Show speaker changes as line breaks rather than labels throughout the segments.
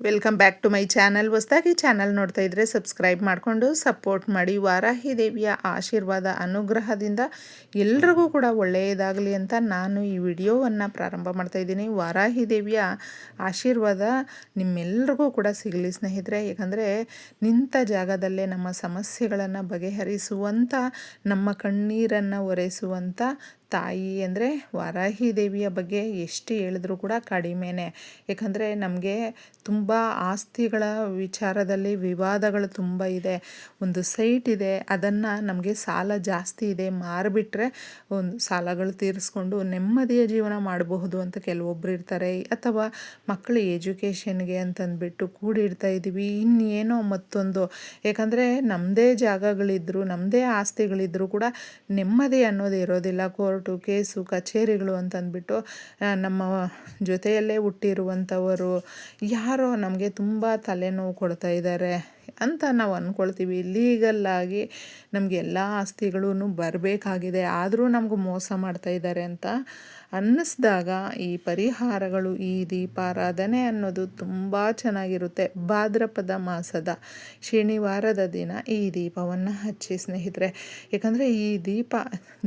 Welcome back to my channel ಹೊಸದಾಗಿ channel ನೋಡ್ತಾ ಇದ್ದರೆ ಸಬ್ಸ್ಕ್ರೈಬ್ ಮಾಡಿಕೊಂಡು ಸಪೋರ್ಟ್ ಮಾಡಿ. ವಾರಾಹಿ ದೇವಿಯ ಆಶೀರ್ವಾದ, ಅನುಗ್ರಹದಿಂದ ಎಲ್ರಿಗೂ ಕೂಡ ಒಳ್ಳೆಯದಾಗಲಿ ಅಂತ ನಾನು ಈ ವಿಡಿಯೋವನ್ನು ಪ್ರಾರಂಭ ಮಾಡ್ತಾ ಇದ್ದೀನಿ. ವಾರಾಹಿ ದೇವಿಯ ಆಶೀರ್ವಾದ ನಿಮ್ಮೆಲ್ರಿಗೂ ಕೂಡ ಸಿಗಲಿ ಸ್ನೇಹಿತರೆ. ಯಾಕಂದರೆ ನಿಂತ ಜಾಗದಲ್ಲೇ ನಮ್ಮ ಸಮಸ್ಯೆಗಳನ್ನು ಬಗೆಹರಿಸುವಂಥ ನಮ್ಮ ಕಣ್ಣೀರನ್ನು ಒರೆಸುವಂಥ ತಾಯಿ ಅಂದರೆ ವರಾಹಿ ದೇವಿಯ ಬಗ್ಗೆ ಎಷ್ಟು ಹೇಳಿದ್ರೂ ಕೂಡ ಕಡಿಮೆನೆ. ಯಾಕಂದರೆ ನಮಗೆ ತುಂಬ ಆಸ್ತಿಗಳ ವಿಚಾರದಲ್ಲಿ ವಿವಾದಗಳು ತುಂಬ ಇದೆ. ಒಂದು ಸೈಟ್ ಇದೆ, ಅದನ್ನು ನಮಗೆ ಸಾಲ ಜಾಸ್ತಿ ಇದೆ. ಮಾರಿಬಿಟ್ರೆ ಒಂದು ಸಾಲಗಳು ತೀರಿಸ್ಕೊಂಡು ನೆಮ್ಮದಿಯ ಜೀವನ ಮಾಡಬಹುದು ಅಂತ ಕೆಲವೊಬ್ಬರು ಇರ್ತಾರೆ. ಅಥವಾ ಮಕ್ಕಳ ಎಜುಕೇಷನ್ಗೆ ಅಂತಂದ್ಬಿಟ್ಟು ಕೂಡಿಡ್ತಾ ಇದ್ದೀವಿ, ಇನ್ನೇನೋ ಮತ್ತೊಂದು. ಯಾಕಂದರೆ ನಮ್ಮದೇ ಜಾಗಗಳಿದ್ದರೂ ನಮ್ಮದೇ ಆಸ್ತಿಗಳಿದ್ದರೂ ಕೂಡ ನೆಮ್ಮದಿ ಅನ್ನೋದು ಇರೋದಿಲ್ಲ. ಕೋರ್ ಕೋರ್ಟು ಕೇಸು ಕಚೇರಿಗಳು ಅಂತಂದ್ಬಿಟ್ಟು ನಮ್ಮ ಜೊತೆಯಲ್ಲೇ ಹುಟ್ಟಿರುವಂಥವರು ಯಾರೋ ನಮಗೆ ತುಂಬ ತಲೆನೋವು ಕೊಡ್ತಾ ಇದ್ದಾರೆ. ಅಂತ ನಾವು ಅಂದ್ಕೊಳ್ತೀವಿ ಲೀಗಲ್ಲಾಗಿ ನಮಗೆ ಎಲ್ಲ ಆಸ್ತಿಗಳೂ ಬರಬೇಕಾಗಿದೆ. ಆದರೂ ನಮಗೂ ಮೋಸ ಮಾಡ್ತಾ ಇದ್ದಾರೆ ಅಂತ ಅನ್ನಿಸ್ದಾಗ ಈ ಪರಿಹಾರಗಳು, ಈ ದೀಪಾರಾಧನೆ ಅನ್ನೋದು ತುಂಬ ಚೆನ್ನಾಗಿರುತ್ತೆ. ಭಾದ್ರಪದ ಮಾಸದ ಶನಿವಾರದ ದಿನ ಈ ದೀಪವನ್ನು ಹಚ್ಚಿ ಸ್ನೇಹಿತರೆ. ಯಾಕಂದರೆ ಈ ದೀಪ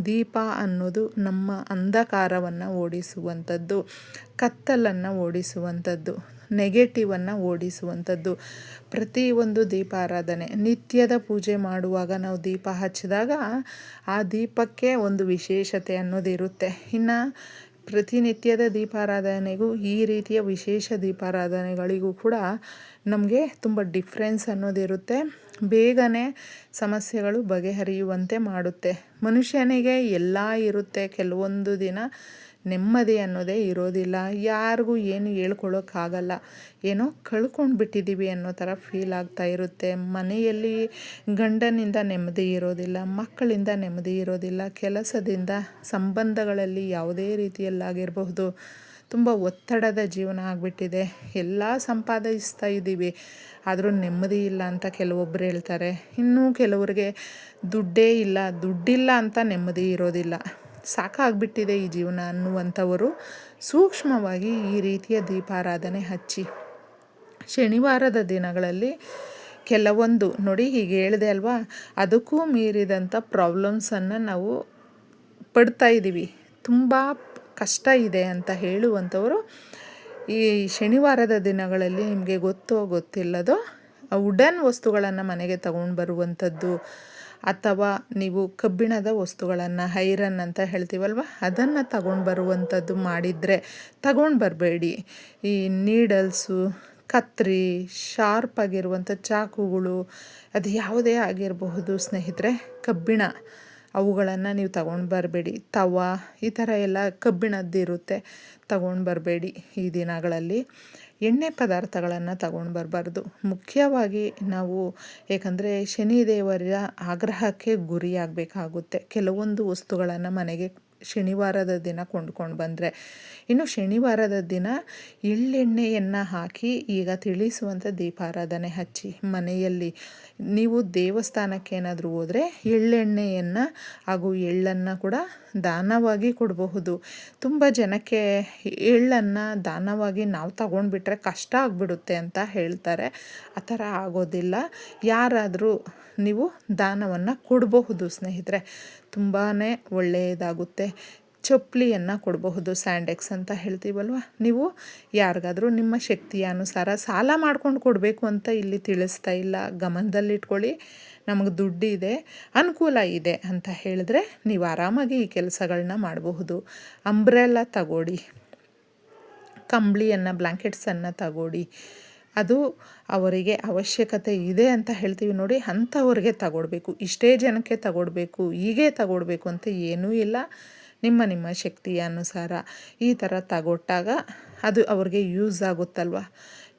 ದೀಪ ಅನ್ನೋದು ನಮ್ಮ ಅಂಧಕಾರವನ್ನು ಓಡಿಸುವಂಥದ್ದು, ಕತ್ತಲನ್ನು ಓಡಿಸುವಂಥದ್ದು. ನೆಗೆಟಿವನ್ನು ಓಡಿಸುವಂಥದ್ದು. ಪ್ರತಿಯೊಂದು ದೀಪಾರಾಧನೆ ನಿತ್ಯದ ಪೂಜೆ ಮಾಡುವಾಗ ನಾವು ದೀಪ ಹಚ್ಚಿದಾಗ ಆ ದೀಪಕ್ಕೆ ಒಂದು ವಿಶೇಷತೆ ಅನ್ನೋದಿರುತ್ತೆ ಇನ್ನು ಪ್ರತಿನಿತ್ಯದ ದೀಪಾರಾಧನೆಗೂ ಈ ರೀತಿಯ ವಿಶೇಷ ದೀಪಾರಾಧನೆಗಳಿಗೂ ಕೂಡ ನಮಗೆ ತುಂಬ ಡಿಫ್ರೆನ್ಸ್ ಅನ್ನೋದಿರುತ್ತೆ ಬೇಗನೆ ಸಮಸ್ಯೆಗಳು ಬಗೆಹರಿಯುವಂತೆ ಮಾಡುತ್ತೆ. ಮನುಷ್ಯನಿಗೆ ಎಲ್ಲ ಇರುತ್ತೆ. ಕೆಲವೊಂದು ದಿನ ನೆಮ್ಮದಿ ಅನ್ನೋದೇ ಇರೋದಿಲ್ಲ. ಯಾರಿಗೂ ಏನು ಹೇಳ್ಕೊಳ್ಳೋಕ್ಕಾಗಲ್ಲ ಏನೋ ಕಳ್ಕೊಂಡು ಬಿಟ್ಟಿದ್ದೀವಿ ಅನ್ನೋ ಥರ ಫೀಲ್ ಆಗ್ತಾ ಇರುತ್ತೆ. ಮನೆಯಲ್ಲಿ ಗಂಡನಿಂದ ನೆಮ್ಮದಿ ಇರೋದಿಲ್ಲ, ಮಕ್ಕಳಿಂದ ನೆಮ್ಮದಿ ಇರೋದಿಲ್ಲ, ಕೆಲಸದಿಂದ ಸಂಬಂಧಗಳಲ್ಲಿ ಯಾವುದೇ ರೀತಿಯಲ್ಲಾಗಿರಬಹುದು. ತುಂಬ ಒತ್ತಡದ ಜೀವನ ಆಗಿಬಿಟ್ಟಿದೆ. ಎಲ್ಲ ಸಂಪಾದಿಸ್ತಾ ಇದ್ದೀವಿ. ಆದರೂ ನೆಮ್ಮದಿ ಇಲ್ಲ ಅಂತ ಕೆಲವೊಬ್ಬರು ಹೇಳ್ತಾರೆ. ಇನ್ನೂ ಕೆಲವರಿಗೆ ದುಡ್ಡೇ ಇಲ್ಲ, ದುಡ್ಡಿಲ್ಲ ಅಂತ ನೆಮ್ಮದಿ ಇರೋದಿಲ್ಲ. ಸಾಕಾಗ್ಬಿಟ್ಟಿದೆ ಈ ಜೀವನ ಅನ್ನುವಂಥವರು ಸೂಕ್ಷ್ಮವಾಗಿ ಈ ರೀತಿಯ ದೀಪಾರಾಧನೆ ಹಚ್ಚಿ. ಶನಿವಾರದ ದಿನಗಳಲ್ಲಿ ಕೆಲವೊಂದು ನೋಡಿ ಹೀಗೆ ಹೇಳಿದೆ ಅಲ್ವಾ? ಅದಕ್ಕೂ ಮೀರಿದಂಥ ಪ್ರಾಬ್ಲಮ್ಸನ್ನು ನಾವು ಪಡ್ತಾ ಇದ್ದೀವಿ. ತುಂಬ ಕಷ್ಟ ಇದೆ ಅಂತ ಹೇಳುವಂಥವರು ಈ ಶನಿವಾರದ ದಿನಗಳಲ್ಲಿ ನಿಮಗೆ ಗೊತ್ತೋ ಗೊತ್ತಿಲ್ಲದೋ ವುಡನ್ ವಸ್ತುಗಳನ್ನು ಮನೆಗೆ ತಗೊಂಡು ಬರುವಂಥದ್ದು ಅಥವಾ ನೀವು ಕಬ್ಬಿಣದ ವಸ್ತುಗಳನ್ನು ಹೈರನ್ ಅಂತ ಹೇಳ್ತೀವಲ್ವ? ಅದನ್ನು ತಗೊಂಡು ಬರುವಂಥದ್ದು ಮಾಡಿದರೆ ತಗೊಂಡು ಬರಬೇಡಿ. ಈ ನೀಡಲ್ಸು, ಕತ್ರಿ, ಶಾರ್ಪ್ ಆಗಿರುವಂಥ ಚಾಕುಗಳು, ಅದು ಯಾವುದೇ ಆಗಿರಬಹುದು ಸ್ನೇಹಿತರೆ, ಕಬ್ಬಿಣ ಅವುಗಳನ್ನು ನೀವು ತಗೊಂಡು ಬರಬೇಡಿ. ತವ, ಈ ಥರ ಎಲ್ಲ ಕಬ್ಬಿಣದ್ದಿರುತ್ತೆ, ತಗೊಂಡು ಬರಬೇಡಿ ಈ ದಿನಗಳಲ್ಲಿ. ಎಣ್ಣೆ ಪದಾರ್ಥಗಳನ್ನು ತಗೊಂಡು ಬರಬಾರ್ದು. ಮುಖ್ಯವಾಗಿ ನಾವು ಏಕೆಂದರೆ ಶನಿದೇವರ ಆಗ್ರಹಕ್ಕೆ ಗುರಿಯಾಗಬೇಕಾಗುತ್ತೆ. ಕೆಲವೊಂದು ವಸ್ತುಗಳನ್ನು ಮನೆಗೆ ಶನಿವಾರದ ದಿನ ಕೊಂಡ್ಕೊಂಡು ಬಂದರೆ. ಇನ್ನು ಶನಿವಾರದ ದಿನ ಎಳ್ಳೆಣ್ಣೆಯನ್ನು ಹಾಕಿ ಈಗ ತಿಳಿಸುವಂಥ ದೀಪಾರಾಧನೆ ಹಚ್ಚಿ ಮನೆಯಲ್ಲಿ. ನೀವು ದೇವಸ್ಥಾನಕ್ಕೆ ಏನಾದರೂ ಹೋದರೆ ಎಳ್ಳೆಣ್ಣೆಯನ್ನು ಹಾಗೂ ಎಳ್ಳನ್ನು ಕೂಡ ದಾನವಾಗಿ ಕೊಡಬಹುದು. ತುಂಬ ಜನಕ್ಕೆ ಎಳ್ಳನ್ನು ದಾನವಾಗಿ ನಾವು ತಗೊಂಡ್ಬಿಟ್ರೆ ಕಷ್ಟ ಆಗಿಬಿಡುತ್ತೆ ಅಂತ ಹೇಳ್ತಾರೆ. ಆ ಥರ ಆಗೋದಿಲ್ಲ. ಯಾರಾದರೂ ನೀವು ದಾನವನ್ನು ಕೊಡಬಹುದು, ಸ್ನೇಹಿತರೆ. ತುಂಬಾ ಒಳ್ಳೆಯದಾಗುತ್ತೆ. ಚಪ್ಪಲಿಯನ್ನು ಕೊಡಬಹುದು, ಸ್ಯಾಂಡೆಕ್ಸ್ ಅಂತ ಹೇಳ್ತೀವಲ್ವ? ನೀವು ಯಾರಿಗಾದರೂ ನಿಮ್ಮ ಶಕ್ತಿಯ ಅನುಸಾರ ಸಾಲ ಮಾಡ್ಕೊಂಡು ಕೊಡಬೇಕು ಅಂತ ಇಲ್ಲಿ ತಿಳಿಸ್ತಾ ಇಲ್ಲ. ಗಮನದಲ್ಲಿಟ್ಕೊಳ್ಳಿ. ನಮಗೆ ದುಡ್ಡಿದೆ, ಅನುಕೂಲ ಇದೆ ಅಂತ ಹೇಳಿದ್ರೆ ನೀವು ಆರಾಮಾಗಿ ಈ ಕೆಲಸಗಳನ್ನ ಮಾಡಬಹುದು. ಅಂಬ್ರೆಲ್ಲ ತಗೊಡಿ ಕಂಬಳಿಯನ್ನು ಬ್ಲ್ಯಾಂಕೆಟ್ಸನ್ನು ತಗೊಳ್ಳಿ. ಅದು ಅವರಿಗೆ ಅವಶ್ಯಕತೆ ಇದೆ ಅಂತ ಹೇಳ್ತೀವಿ ನೋಡಿ, ಅಂಥವ್ರಿಗೆ ತಗೊಡ್ಬೇಕು. ಇಷ್ಟೇ ಜನಕ್ಕೆ ತಗೊಡ್ಬೇಕು, ಹೀಗೆ ತಗೊಡ್ಬೇಕು ಅಂತ ಏನೂ ಇಲ್ಲ. ನಿಮ್ಮ ನಿಮ್ಮ ಶಕ್ತಿಯ ಅನುಸಾರ ಈ ಥರ ತಗೊಟ್ಟಾಗ ಅದು ಅವ್ರಿಗೆ ಯೂಸ್ ಆಗುತ್ತಲ್ವ?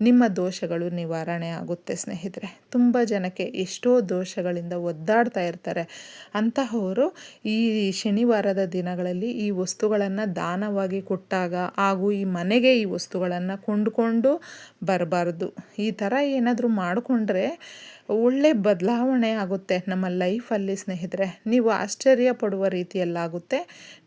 ನಿಮ್ಮ ದೋಷಗಳು ನಿವಾರಣೆ ಆಗುತ್ತೆ, ಸ್ನೇಹಿತರೆ. ತುಂಬ ಜನಕ್ಕೆ ಎಷ್ಟೋ ದೋಷಗಳಿಂದ ಒದ್ದಾಡ್ತಾ ಇರ್ತಾರೆ. ಅಂತಹವರು ಈ ಶನಿವಾರದ ದಿನಗಳಲ್ಲಿ ಈ ವಸ್ತುಗಳನ್ನು ದಾನವಾಗಿ ಕೊಟ್ಟಾಗ ಹಾಗೂ ಈ ಮನೆಗೆ ಈ ವಸ್ತುಗಳನ್ನು ಕೊಂಡುಕೊಂಡು ಬರಬಾರ್ದು. ಈ ಥರ ಏನಾದರೂ ಮಾಡಿಕೊಂಡ್ರೆ ಒಳ್ಳೆ ಬದಲಾವಣೆ ಆಗುತ್ತೆ ನಮ್ಮ ಲೈಫಲ್ಲಿ ಸ್ನೇಹಿತರೆ. ನೀವು ಆಶ್ಚರ್ಯ ಪಡುವ ರೀತಿಯಲ್ಲಾಗುತ್ತೆ.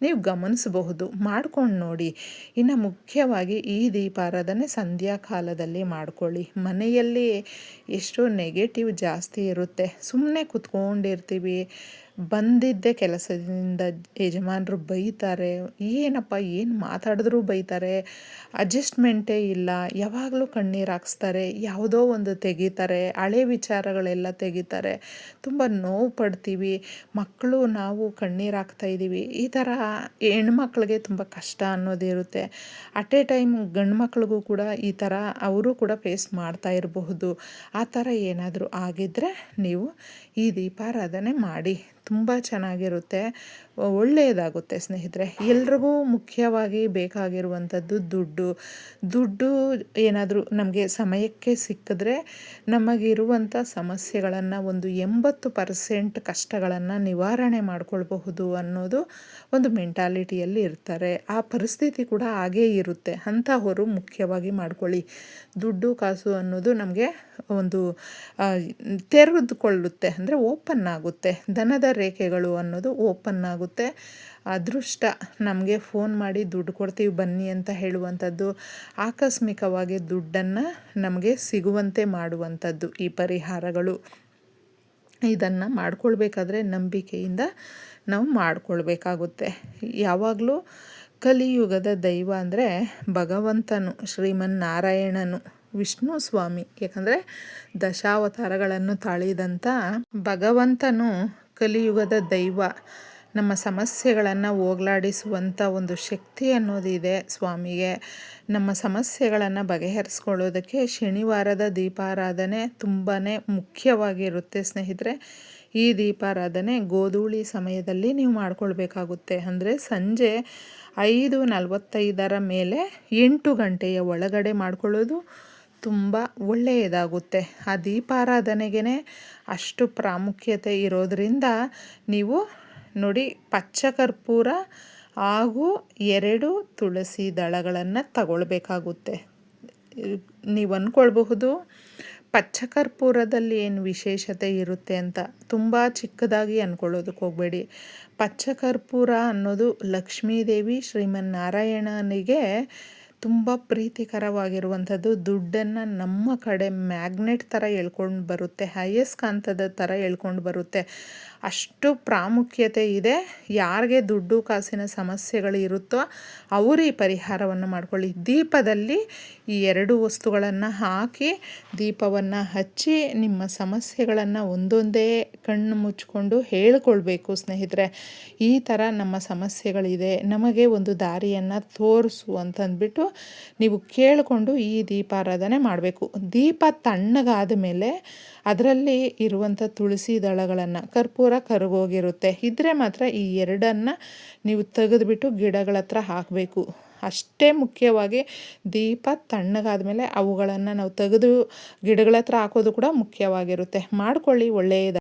ನೀವು ಗಮನಿಸಬಹುದು. ಮಾಡ್ಕೊಂಡು ನೋಡಿ. ಇನ್ನು ಮುಖ್ಯವಾಗಿ ಈ ದೀಪಾರಾಧನೆ ಸಂಧ್ಯಾ ಕಾಲದಲ್ಲಿ ಮುಖ್ಯವಾಗಿ ಮಾಡ್ಕೊಳ್ಳಿ. ಮನೆಯಲ್ಲಿ ಎಷ್ಟು ನೆಗೆಟಿವ್ ಜಾಸ್ತಿ ಇರುತ್ತೆ. ಸುಮ್ಮನೆ ಕುತ್ಕೊಂಡಿರ್ತೀವಿ. ಬಂದಿದ್ದೆ ಕೆಲಸದಿಂದ ಯಜಮಾನರು ಬೈತಾರೆ. ಏನಪ್ಪ, ಏನು ಮಾತಾಡಿದ್ರೂ ಬೈತಾರೆ. ಅಡ್ಜಸ್ಟ್ಮೆಂಟೇ ಇಲ್ಲ. ಯಾವಾಗಲೂ ಕಣ್ಣೀರು ಹಾಕ್ಸ್ತಾರೆ. ಯಾವುದೋ ಒಂದು ತೆಗೀತಾರೆ. ಹಳೆ ವಿಚಾರಗಳೆಲ್ಲ ತೆಗಿತಾರೆ. ತುಂಬ ನೋವು ಪಡ್ತೀವಿ. ಮಕ್ಕಳು ನಾವು ಕಣ್ಣೀರು ಹಾಕ್ತಾ ಇದ್ದೀವಿ. ಈ ಥರ ಹೆಣ್ಮಕ್ಳಿಗೆ ತುಂಬ ಕಷ್ಟ ಅನ್ನೋದಿರುತ್ತೆ ಅಟ್ ಎ ಟೈಮ್ ಗಂಡು ಮಕ್ಳಿಗೂ ಕೂಡ ಈ ಥರ ಅವರು ಕೂಡ ಫೇಸ್ ಮಾಡ್ತಾ ಇರಬಹುದು. ಆ ಥರ ಏನಾದರೂ ಆಗಿದ್ದರೆ ನೀವು ಈ ದೀಪಾರಾಧನೆ ಮಾಡಿ. ತುಂಬ ಚೆನ್ನಾಗಿರುತ್ತೆ. ಒಳ್ಳೆಯದಾಗುತ್ತೆ ಸ್ನೇಹಿತರೆ. ಎಲ್ರಿಗೂ ಮುಖ್ಯವಾಗಿ ಬೇಕಾಗಿರುವಂಥದ್ದು ದುಡ್ಡು. ದುಡ್ಡು ಏನಾದರೂ ನಮಗೆ ಸಮಯಕ್ಕೆ ಸಿಕ್ಕಿದ್ರೆ ನಮಗಿರುವಂಥ ಸಮಸ್ಯೆಗಳನ್ನು ಒಂದು ಎಂಬತ್ತು ಪರ್ಸೆಂಟ್ ಕಷ್ಟಗಳನ್ನು ನಿವಾರಣೆ ಮಾಡಿಕೊಳ್ಬಹುದು ಅನ್ನೋದು ಒಂದು ಮೆಂಟಾಲಿಟಿಯಲ್ಲಿ ಇರ್ತಾರೆ. ಆ ಪರಿಸ್ಥಿತಿ ಕೂಡ ಹಾಗೇ ಇರುತ್ತೆ. ಅಂಥವರು ಮುಖ್ಯವಾಗಿ ಮಾಡ್ಕೊಳ್ಳಿ. ದುಡ್ಡು, ಕಾಸು ಅನ್ನೋದು ನಮಗೆ ಒಂದು ತೆರೆದುಕೊಳ್ಳುತ್ತೆ. ಅಂದರೆ ಓಪನ್ ಆಗುತ್ತೆ. ದನದ ರೇಖೆಗಳು ಅನ್ನೋದು ಓಪನ್ ಆಗುತ್ತೆ. ಅದೃಷ್ಟ ನಮಗೆ ಫೋನ್ ಮಾಡಿ ದುಡ್ಡು ಕೊಡ್ತೀವಿ, ಬನ್ನಿ ಅಂತ ಹೇಳುವಂಥದ್ದು, ಆಕಸ್ಮಿಕವಾಗಿ ದುಡ್ಡನ್ನು ನಮಗೆ ಸಿಗುವಂತೆ ಮಾಡುವಂಥದ್ದು ಈ ಪರಿಹಾರಗಳು. ಇದನ್ನು ಮಾಡ್ಕೊಳ್ಬೇಕಾದ್ರೆ ನಂಬಿಕೆಯಿಂದ ನಾವು ಮಾಡ್ಕೊಳ್ಬೇಕಾಗುತ್ತೆ. ಯಾವಾಗಲೂ ಕಲಿಯುಗದ ದೈವ ಅಂದರೆ ಭಗವಂತನು, ಶ್ರೀಮನ್ನಾರಾಯಣನು ವಿಷ್ಣು ಸ್ವಾಮಿ ಯಾಕಂದರೆ ದಶಾವತಾರಗಳನ್ನು ತಾಳಿದಂಥ ಭಗವಂತನು ಕಲಿಯುಗದ ದೈವ. ನಮ್ಮ ಸಮಸ್ಯೆಗಳನ್ನು ಹೋಗ್ಲಾಡಿಸುವಂಥ ಒಂದು ಶಕ್ತಿ ಅನ್ನೋದಿದೆ ಸ್ವಾಮಿಗೆ. ನಮ್ಮ ಸಮಸ್ಯೆಗಳನ್ನು ಬಗೆಹರಿಸ್ಕೊಳ್ಳೋದಕ್ಕೆ ಶನಿವಾರದ ದೀಪಾರಾಧನೆ ತುಂಬಾ ಮುಖ್ಯವಾಗಿರುತ್ತೆ ಸ್ನೇಹಿತರೆ. ಈ ದೀಪಾರಾಧನೆ ಗೋಧೂಳಿ ಸಮಯದಲ್ಲಿ ನೀವು ಮಾಡ್ಕೊಳ್ಬೇಕಾಗುತ್ತೆ. ಅಂದರೆ ಸಂಜೆ ಐದು ನಲವತ್ತೈದರ ಮೇಲೆ ಎಂಟು ಗಂಟೆಯ ಒಳಗಡೆ ಮಾಡ್ಕೊಳ್ಳೋದು ತುಂಬ ಒಳ್ಳೆಯದಾಗುತ್ತೆ. ಆ ದೀಪಾರಾಧನೆಗೆ ಅಷ್ಟು ಪ್ರಾಮುಖ್ಯತೆ ಇರೋದರಿಂದ ನೀವು ನೋಡಿ ಪಚ್ಚ ಕರ್ಪೂರ ಹಾಗೂ ಎರಡು ತುಳಸಿ ದಳಗಳನ್ನು ತಗೊಳ್ಬೇಕಾಗುತ್ತೆ. ನೀವು ಅಂದ್ಕೊಳ್ಬಹುದು ಪಚ್ಚ ಕರ್ಪೂರದಲ್ಲಿ ಏನು ವಿಶೇಷತೆ ಇರುತ್ತೆ ಅಂತ ತುಂಬ ಚಿಕ್ಕದಾಗಿ ಅಂದ್ಕೊಳ್ಳೋದಕ್ಕೆ ಹೋಗಬೇಡಿ. ಪಚ್ಚ ಕರ್ಪೂರ ಅನ್ನೋದು ಲಕ್ಷ್ಮೀದೇವಿ ಶ್ರೀಮನ್ನಾರಾಯಣನಿಗೆ ತುಂಬ ಪ್ರೀತಿಕರವಾಗಿರುವಂಥದ್ದು ದುಡ್ಡನ್ನು ನಮ್ಮ ಕಡೆ ಮ್ಯಾಗ್ನೆಟ್ ಥರ ಎಳ್ಕೊಂಡು ಬರುತ್ತೆ ಅಯಸ್ಕಾಂತದ ಥರ ಎಳ್ಕೊಂಡು ಬರುತ್ತೆ. ಅಷ್ಟು ಪ್ರಾಮುಖ್ಯತೆ ಇದೆ, ಯಾರಿಗೆ ದುಡ್ಡು ಕಾಸಿನ ಸಮಸ್ಯೆಗಳು ಇರುತ್ತೋ ಅವರು ಈ ಪರಿಹಾರವನ್ನು ಮಾಡ್ಕೊಳ್ಳಿ. ದೀಪದಲ್ಲಿ ಈ ಎರಡು ವಸ್ತುಗಳನ್ನು ಹಾಕಿ, ದೀಪವನ್ನು ಹಚ್ಚಿ ನಿಮ್ಮ ಸಮಸ್ಯೆಗಳನ್ನು ಒಂದೊಂದೇ ಕಣ್ಣು ಮುಚ್ಕೊಂಡು ಹೇಳ್ಕೊಳ್ಬೇಕು ಸ್ನೇಹಿತರೆ. ಈ ಥರ ನಮ್ಮ ಸಮಸ್ಯೆಗಳಿದೆ, ನಮಗೆ ಒಂದು ದಾರಿಯನ್ನು ತೋರಿಸು ಅಂತಂದ್ಬಿಟ್ಟು ನೀವು ಕೇಳಿಕೊಂಡು ಈ ದೀಪಾರಾಧನೆ ಮಾಡಬೇಕು. ದೀಪ ತಣ್ಣಗಾದ ಮೇಲೆ ಅದರಲ್ಲಿ ಇರುವಂಥ ತುಳಸಿ ದಳಗಳನ್ನು ಕರ್ಪೂರ ಕರಗೋಗಿರುತ್ತೆ. ಇದ್ದರೆ ಮಾತ್ರ ಈ ಎರಡನ್ನು ನೀವು ತೆಗೆದುಬಿಟ್ಟು ಗಿಡಗಳ ಹತ್ರ ಹಾಕಬೇಕು. ಅಷ್ಟೇ ಮುಖ್ಯವಾಗಿ ದೀಪ ತಣ್ಣಗಾದ ಮೇಲೆ ಅವುಗಳನ್ನು ನಾವು ತೆಗೆದು ಗಿಡಗಳ ಹತ್ರ ಹಾಕೋದು ಕೂಡ ಮುಖ್ಯವಾಗಿರುತ್ತೆ. ಮಾಡ್ಕೊಳ್ಳಿ, ಒಳ್ಳೆಯದ